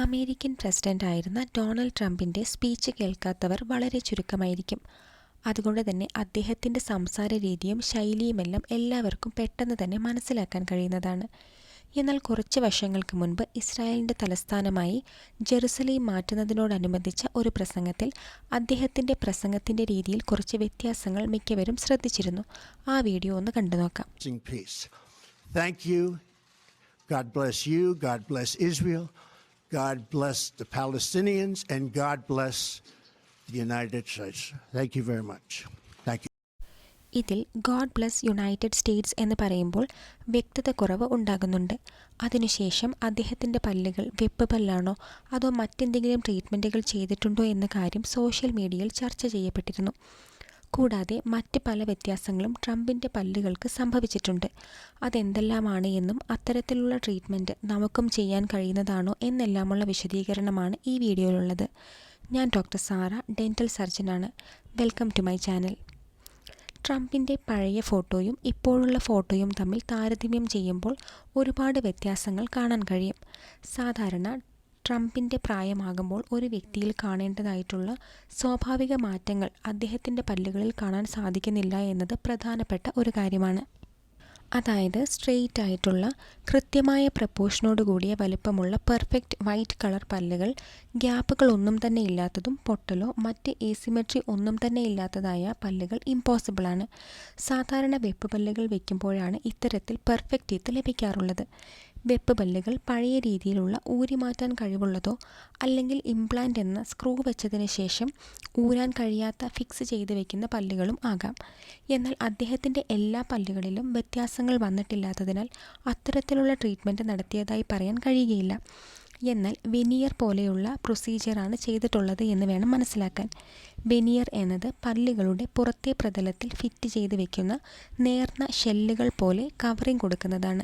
American പ്രസിഡന്റായിരുന്ന Donald ട്രംപിന്റെ speech കേൾക്കാത്തവർ വളരെ ചുരുക്കമായിരിക്കും. അതുകൊണ്ട് തന്നെ അദ്ദേഹത്തിന്റെ സംസാര രീതിയും ശൈലിയുമെല്ലാം എല്ലാവർക്കും പെട്ടെന്ന് തന്നെ മനസ്സിലാക്കാൻ കഴിയുന്നതാണ്. എന്നാൽ കുറച്ച് വർഷങ്ങൾക്ക് മുൻപ് ഇസ്രായേലിന്റെ തലസ്ഥാനമായി ജെറുസലേം മാറ്റുന്നതിനോടനുബന്ധിച്ച ഒരു പ്രസംഗത്തിൽ അദ്ദേഹത്തിന്റെ പ്രസംഗത്തിന്റെ രീതിയിൽ കുറച്ച് വ്യത്യാസങ്ങൾ മിക്കവരും ശ്രദ്ധിച്ചിരുന്നു. ആ വീഡിയോ ഒന്ന് കണ്ടു നോക്കാം. God bless the Palestinians. And God bless the United States. Thank you very much. Thank you. ഇതിൽ ഗോഡ് ബ്ലസ് യുണൈറ്റഡ് സ്റ്റേറ്റ്സ് എന്ന് പറയുമ്പോൾ വ്യക്തത കുറവ് ഉണ്ടാകുന്നുണ്ട്. അതിനുശേഷം അദ്ദേഹത്തിന്റെ പല്ലുകൾ വെപ്പ് പല്ലാണോ അതോ മറ്റെന്തെങ്കിലും ട്രീറ്റ്മെന്റുകൾ ചെയ്തിട്ടുണ്ടോ എന്ന കാര്യം സോഷ്യൽ മീഡിയയിൽ ചർച്ച ചെയ്യപ്പെട്ടിരുന്നു. കൂടാതെ മറ്റ് പല വ്യത്യാസങ്ങളും ട്രംപിന്റെ പല്ലുകൾക്ക് സംഭവിച്ചിട്ടുണ്ട്. അതെന്തെല്ലാമാണ് എന്നും അത്തരത്തിലുള്ള ട്രീറ്റ്മെന്റ് നമുക്കും ചെയ്യാൻ കഴിയുന്നതാണോ എന്നെല്ലാമുള്ള വിശദീകരണമാണ് ഈ വീഡിയോയിലുള്ളത്. ഞാൻ doctor Sara dental സർജനാണ്. Welcome to my channel. ട്രംപിന്റെ പഴയ ഫോട്ടോയും ഇപ്പോഴുള്ള ഫോട്ടോയും തമ്മിൽ താരതമ്യം ചെയ്യുമ്പോൾ ഒരുപാട് വ്യത്യാസങ്ങൾ കാണാൻ കഴിയും. സാധാരണ ട്രംപിന്റെ പ്രായമാകുമ്പോൾ ഒരു വ്യക്തിയിൽ കാണേണ്ടതായിട്ടുള്ള സ്വാഭാവിക മാറ്റങ്ങൾ അദ്ദേഹത്തിന്റെ പല്ലുകളിൽ കാണാൻ സാധിക്കുന്നില്ല എന്നത് പ്രധാനപ്പെട്ട ഒരു കാര്യമാണ്. അതായത് സ്ട്രെയിറ്റ് ആയിട്ടുള്ള കൃത്യമായ പ്രപ്പോഷനോട് കൂടിയ വലിപ്പമുള്ള പെർഫെക്റ്റ് വൈറ്റ് കളർ പല്ലുകൾ, ഗ്യാപ്പുകൾ ഒന്നും തന്നെ ഇല്ലാത്തതും പൊട്ടലോ മറ്റ് എസിമെട്രി ഒന്നും തന്നെ ഇല്ലാത്തതായ പല്ലുകൾ ഇമ്പോസിബിളാണ് സാധാരണ വെപ്പ് പല്ലുകൾ വെക്കുമ്പോഴാണ് ഇത്തരത്തിൽ പെർഫെക്റ്റ് ടീത്ത് ലഭിക്കാറുള്ളത്. വെപ്പ് പല്ലുകൾ പഴയ രീതിയിലുള്ള ഊരിമാറ്റാൻ കഴിവുള്ളതോ അല്ലെങ്കിൽ ഇംപ്ലാന്റ് എന്ന സ്ക്രൂ വെച്ചതിന് ശേഷം ഊരാൻ കഴിയാത്ത ഫിക്സ് ചെയ്ത് വെക്കുന്ന പല്ലുകളും ആകാം. എന്നാൽ അദ്ദേഹത്തിന്റെ എല്ലാ പല്ലുകളിലും വ്യത്യാസങ്ങൾ വന്നിട്ടില്ലാത്തതിനാൽ അത്തരത്തിലുള്ള ട്രീറ്റ്മെന്റ് നടത്തിയതായി പറയാൻ കഴിയുകയില്ല. എന്നാൽ വെനിയർ പോലെയുള്ള പ്രൊസീജിയറാണ് ചെയ്തിട്ടുള്ളത് എന്ന് വേണം മനസ്സിലാക്കാൻ. വെനിയർ എന്നത് പല്ലുകളുടെ പുറത്തെ പ്രതലത്തിൽ ഫിറ്റ് ചെയ്ത് വെക്കുന്ന നേർന്ന ഷെല്ലുകൾ പോലെ കവറിംഗ് കൊടുക്കുന്നതാണ്.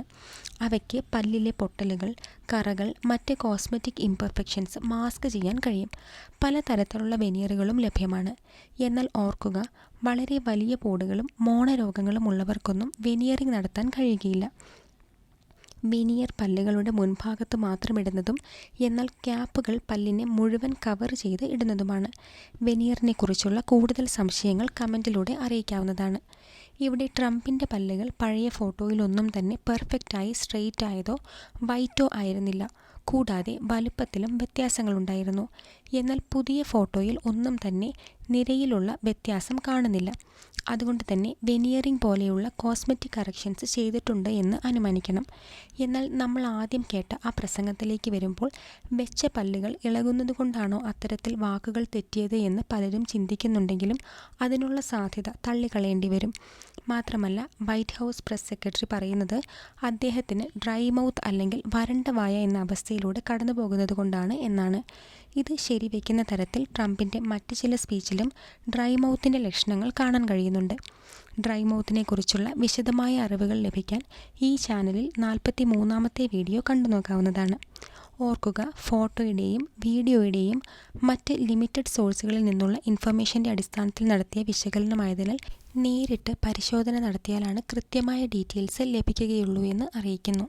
അവയ്ക്ക് പല്ലിലെ പൊട്ടലുകൾ, കറകൾ, മറ്റ് കോസ്മെറ്റിക് ഇംപെർഫെക്ഷൻസ് മാസ്ക് ചെയ്യാൻ കഴിയും. പലതരത്തിലുള്ള വെനിയറുകളും ലഭ്യമാണ്. എന്നാൽ ഓർക്കുക വളരെ വലിയ പോടുകളും മോണരോഗങ്ങളും ഉള്ളവർക്കൊന്നും വെനിയറിംഗ് നടത്താൻ കഴിയുകയില്ല. വെനിയർ പല്ലുകളുടെ മുൻഭാഗത്ത് മാത്രം ഇടുന്നതും എന്നാൽ ക്യാപ്പുകൾ പല്ലിനെ മുഴുവൻ കവർ ചെയ്ത് ഇടുന്നതുമാണ്. വെനിയറിനെക്കുറിച്ചുള്ള കൂടുതൽ സംശയങ്ങൾ കമന്റിലൂടെ അറിയിക്കാവുന്നതാണ്. ഇവിടെ ട്രംപിന്റെ പല്ലുകൾ പഴയ ഫോട്ടോയിലൊന്നും തന്നെ പെർഫെക്റ്റായി സ്ട്രെയിറ്റ് ആയതോ വൈറ്റോ ആയിരുന്നില്ല. കൂടാതെ വലുപ്പത്തിലും വ്യത്യാസങ്ങളുണ്ടായിരുന്നു. എന്നാൽ പുതിയ ഫോട്ടോയിൽ ഒന്നും തന്നെ നിരയിലുള്ള വ്യത്യാസം കാണുന്നില്ല. അതുകൊണ്ട് തന്നെ വെനിയറിംഗ് പോലെയുള്ള കോസ്മെറ്റിക് കറക്ഷൻസ് ചെയ്തിട്ടുണ്ട് എന്ന് അനുമാനിക്കണം. എന്നാൽ നമ്മൾ ആദ്യം കേട്ട ആ പ്രസംഗത്തിലേക്ക് വരുമ്പോൾ വെച്ച പല്ലുകൾ ഇളകുന്നതുകൊണ്ടാണോ അത്തരത്തിൽ വാക്കുകൾ തെറ്റിയത് എന്ന് പലരും ചിന്തിക്കുന്നുണ്ടെങ്കിലും അതിനുള്ള സാധ്യത തള്ളിക്കളയേണ്ടിവരും. മാത്രമല്ല വൈറ്റ് ഹൗസ് പ്രസ് സെക്രട്ടറി പറയുന്നത് അദ്ദേഹത്തിന് ഡ്രൈ മൗത്ത് അല്ലെങ്കിൽ വരണ്ട വായ എന്ന അവസ്ഥയിലൂടെ കടന്നു കടന്നുപോകുന്നതുകൊണ്ടാണ് എന്നാണ്. ഇത് ശരിവെക്കുന്ന തരത്തിൽ ട്രംപിന്റെ മറ്റ് ചില സ്പീച്ചിലും ഡ്രൈ മൗത്തിന്റെ ലക്ഷണങ്ങൾ കാണാൻ കഴിയുന്നുണ്ട്. ഡ്രൈ മൗത്തിനെക്കുറിച്ചുള്ള വിശദമായ അറിവുകൾ ലഭിക്കാൻ ഈ ചാനലിൽ നാൽപ്പത്തിമൂന്നാമത്തെ വീഡിയോ കണ്ടുനോക്കാവുന്നതാണ്. ഓർക്കുക ഫോട്ടോയുടെയും വീഡിയോയുടെയും മറ്റ് ലിമിറ്റഡ് സോഴ്സുകളിൽ നിന്നുള്ള ഇൻഫർമേഷന്റെ അടിസ്ഥാനത്തിൽ നടത്തിയ വിശകലനമായതിനാൽ നേരിട്ട് പരിശോധന നടത്തിയാലാണ് കൃത്യമായ ഡീറ്റെയിൽസ് ലഭിക്കുകയുള്ളൂ എന്ന് അറിയിക്കുന്നു.